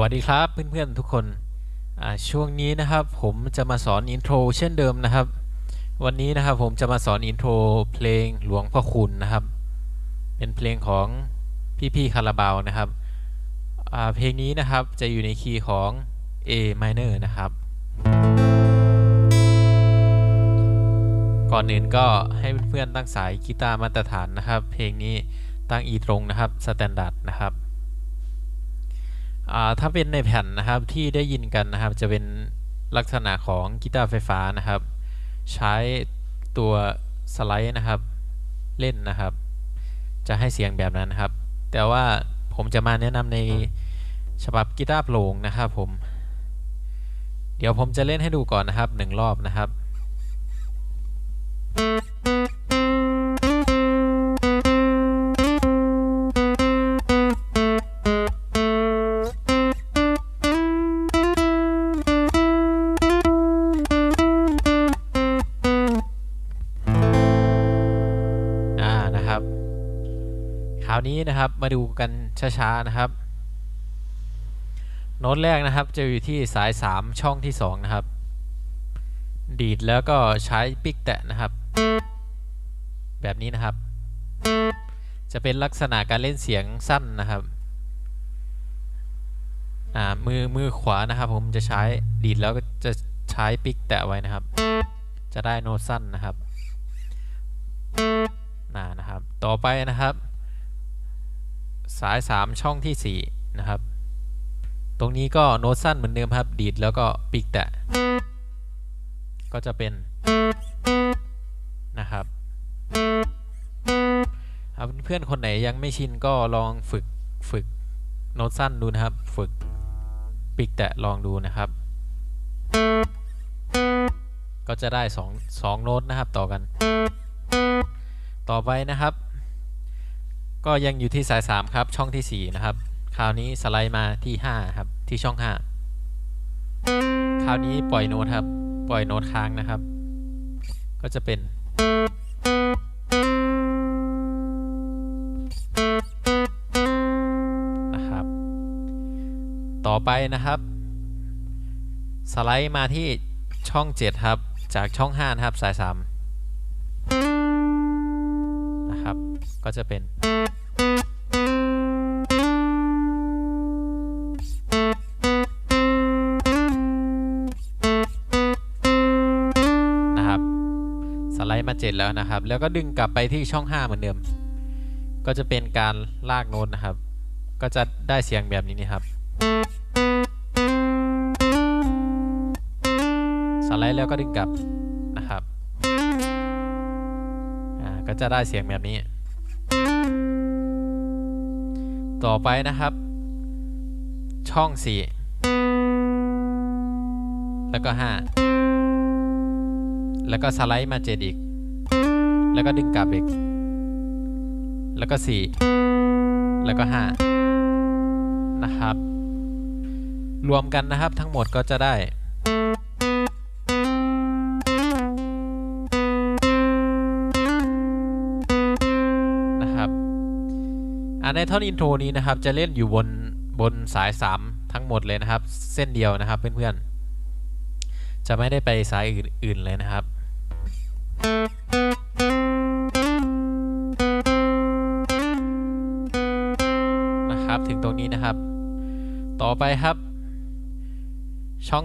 วัสดีครับเพื่อนๆทุกคน ช่วงนี้นะครับผมจะมาสอนอินโทรเช่นเดิมนะครับ วันนี้นะครับผมจะมาสอนอินโทรเพลงหลวงพ่อคุณนะครับ เป็นเพลงของพี่ๆคาราบาวนะครับ เพลงนี้นะครับจะอยู่ในคีย์ของ A minor นะครับ ก่อนอื่นก็ให้เพื่อนๆตั้งสายกีตาร์มาตรฐานนะครับ เพลงนี้ตั้ง E ตรงนะครับสแตนดาร์ดนะครับ ถ้าเป็นในแผ่นนะครับที่ได้ยินกันนะครับจะเป็นลักษณะของกีตาร์ไฟฟ้านะครับ ใช้ตัวสไลด์นะครับเล่นนะครับ จะให้เสียงแบบนั้นนะครับ แต่ว่าผมจะมาแนะนำในฉบับกีตาร์โปร่งนะครับผม เดี๋ยวผมจะเล่นให้ดูก่อนนะครับหนึ่งรอบนะครับาวนี้นะครับมาดูกันช้าๆนะครับ โน้ตแรกนะครับจะอยู่ที่สาย 3 ช่องที่ 2 นะครับ ดีดแล้วก็ใช้ปิกแตะนะครับ แบบนี้นะครับ จะเป็นลักษณะการเล่นเสียงสั้นนะครับอ่ามือมือขวานะครับ ผมจะใช้ดีดแล้วก็จะใช้ปิกแตะไว้นะครับ จะได้โน้ตสั้นนะครับนานะครับ ต่อไปนะครับ สาย 3 ช่องทีสี่ 4 นะครับ ตรงนี้ก็โน้ตสั้นเหมือนเดิมครับ ดีดแล้วก็ปิกแตะ ก็จะเป็นนะครับเพื่อนๆคนไหนยังไม่ชินก็ลองฝึกฝึกโน้ตสั้นดูนะครับ ฝึกปิกแตะลองดูนะครับ ก็จะได้2 2โน้ตนะครับต่อกัน ต่อไปนะครับ ก็ยังอยู่ที่สาย 3 ครับ ช่องที่ 4 นะครับ คราวนี้สไลด์มาที่ 5 ครับ ที่ช่อง 5 คราวนี้ปล่อยโน้ตครับ ปล่อยโน้ตค้างนะครับ ก็จะเป็น นะครับ ต่อไปนะครับ สไลด์มาที่ช่อง 7 ครับ จากช่อง 5 นะครับ สาย 3 นะครับ ก็จะเป็น มาเจ็ดแล้วนะครับ แล้วก็ดึงกลับไปที่ช่อง 5 เหมือนเดิม ก็จะเป็นการลากโน้ตนะครับ ก็จะได้เสียงแบบนี้นี่ครับสไลด์แล้วก็ดึงกลับนะครับอ่าก็จะได้เสียงแบบนี้ ต่อไปนะครับ ช่อง 4 แล้วก็ 5 แล้วก็สไลด์มา 7 อีก แล้วก็ดึงกลับอีก แล้วก็ 4 แล้วก็ 5 นะครับ รวมกันนะครับทั้งหมดก็จะได้นะครับอ่าในท่อนอินโทรนี้นะครับจะเล่นอยู่บนบนสาย 3 ทั้งหมดเลยนะครับ เส้นเดียวนะครับเพื่อนๆ จะไม่ได้ไปสายอื่นๆเลยนะครับ นะครับ ถึงตรงนี้นะครับ ต่อไปครับ ช่อง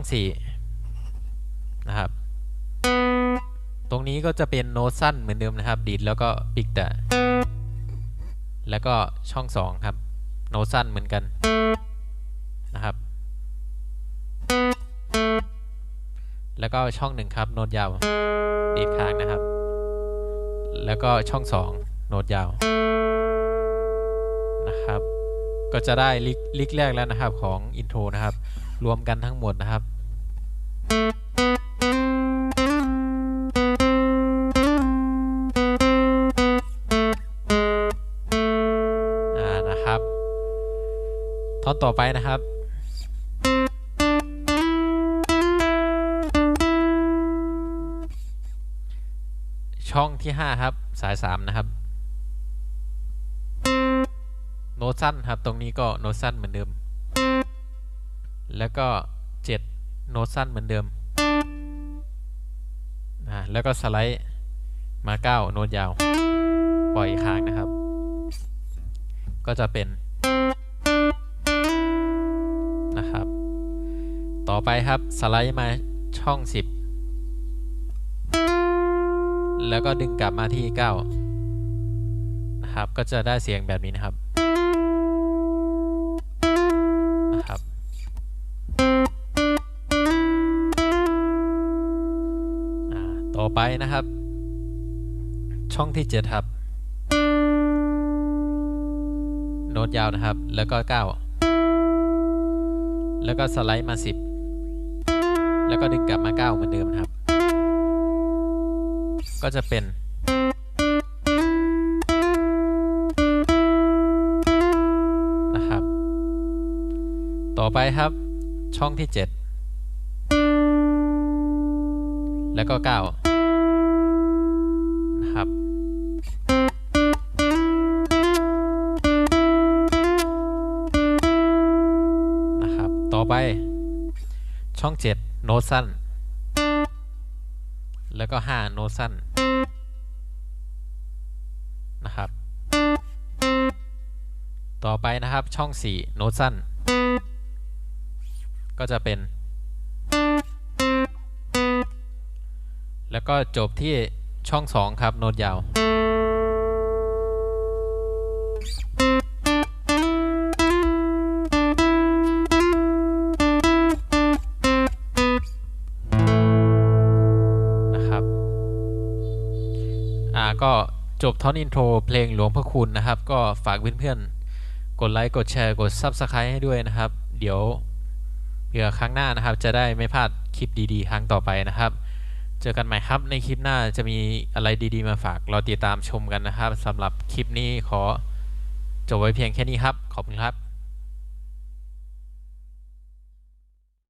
4นะครับ ตรงนี้ก็จะเป็นโน้ตสั้นเหมือนเดิมนะครับดีดแล้วก็ปิกแต่แล้วก็ช่อง 2 ครับ โน้ตสั้นเหมือนกันนะครับ แล้วก็ช่อง 1 ครับ โน้ตยาวดีดค้างนะครับ แล้วก็ช่อง 2 โน้ตยาว ก็จะได้ลิกลิกแรกแล้วนะครับของอินโทรนะครับ รวมกันทั้งหมดนะครับ อ่านะครับท่อนต่อไปนะครับช่องที่ 5 ครับ สาย 3 นะครับ น้ตสั้นครับตรงนี้ก็โน้ตสั้นเหมือนเดิม แล้วก็ 7 โน้ตสั้นเหมือนเดิมอ่าแล้วก็สไลด์มา 9 โน้ตยาว ปล่อยค้างนะครับ ก็จะเป็นนะครับ ต่อไปครับสไลด์มาช่อง 10 แล้วก็ดึงกลับมาที่ 9 นะครับก็จะได้เสียงแบบนี้นะครับ ไปนะครับ ช่องที่ 7 ครับ โน้ตยาวนะครับ แล้วก็ 9 แล้วก็สไลด์มา 10 แล้วก็ดึงกลับมา 9 เหมือนเดิมนะครับ ก็จะเป็นนะครับ ต่อไปครับ ช่องที่ 7แล้วก็9 นะครับ ต่อไปช่อง 7 โน้ตสั้น แล้วก็ 5 โน้ตสั้น นะครับ ต่อไปนะครับช่อง 4 โน้ตสั้น ก็จะเป็น แล้วก็จบที่ช่อง 2 ครับ โน้ตยาว ก็จบท่อนอินโทรเพลงหลวงพระคุณนะครับ ก็ฝากเพื่อนๆ กดไลค์ กดแชร์ กด Subscribe ให้ด้วยนะครับ เดี๋ยวเผื่อครั้งหน้านะครับ จะได้ไม่พลาดคลิปดีๆ ครั้งต่อไปนะครับ เจอกันใหม่ครับในคลิปหน้าจะมีอะไรดีๆ มาฝากราติดตามชมกันนะครับสำหรับคลิปนี้ขอจบไว้เพียงแค่นี้ครับ ขอบคุณครับ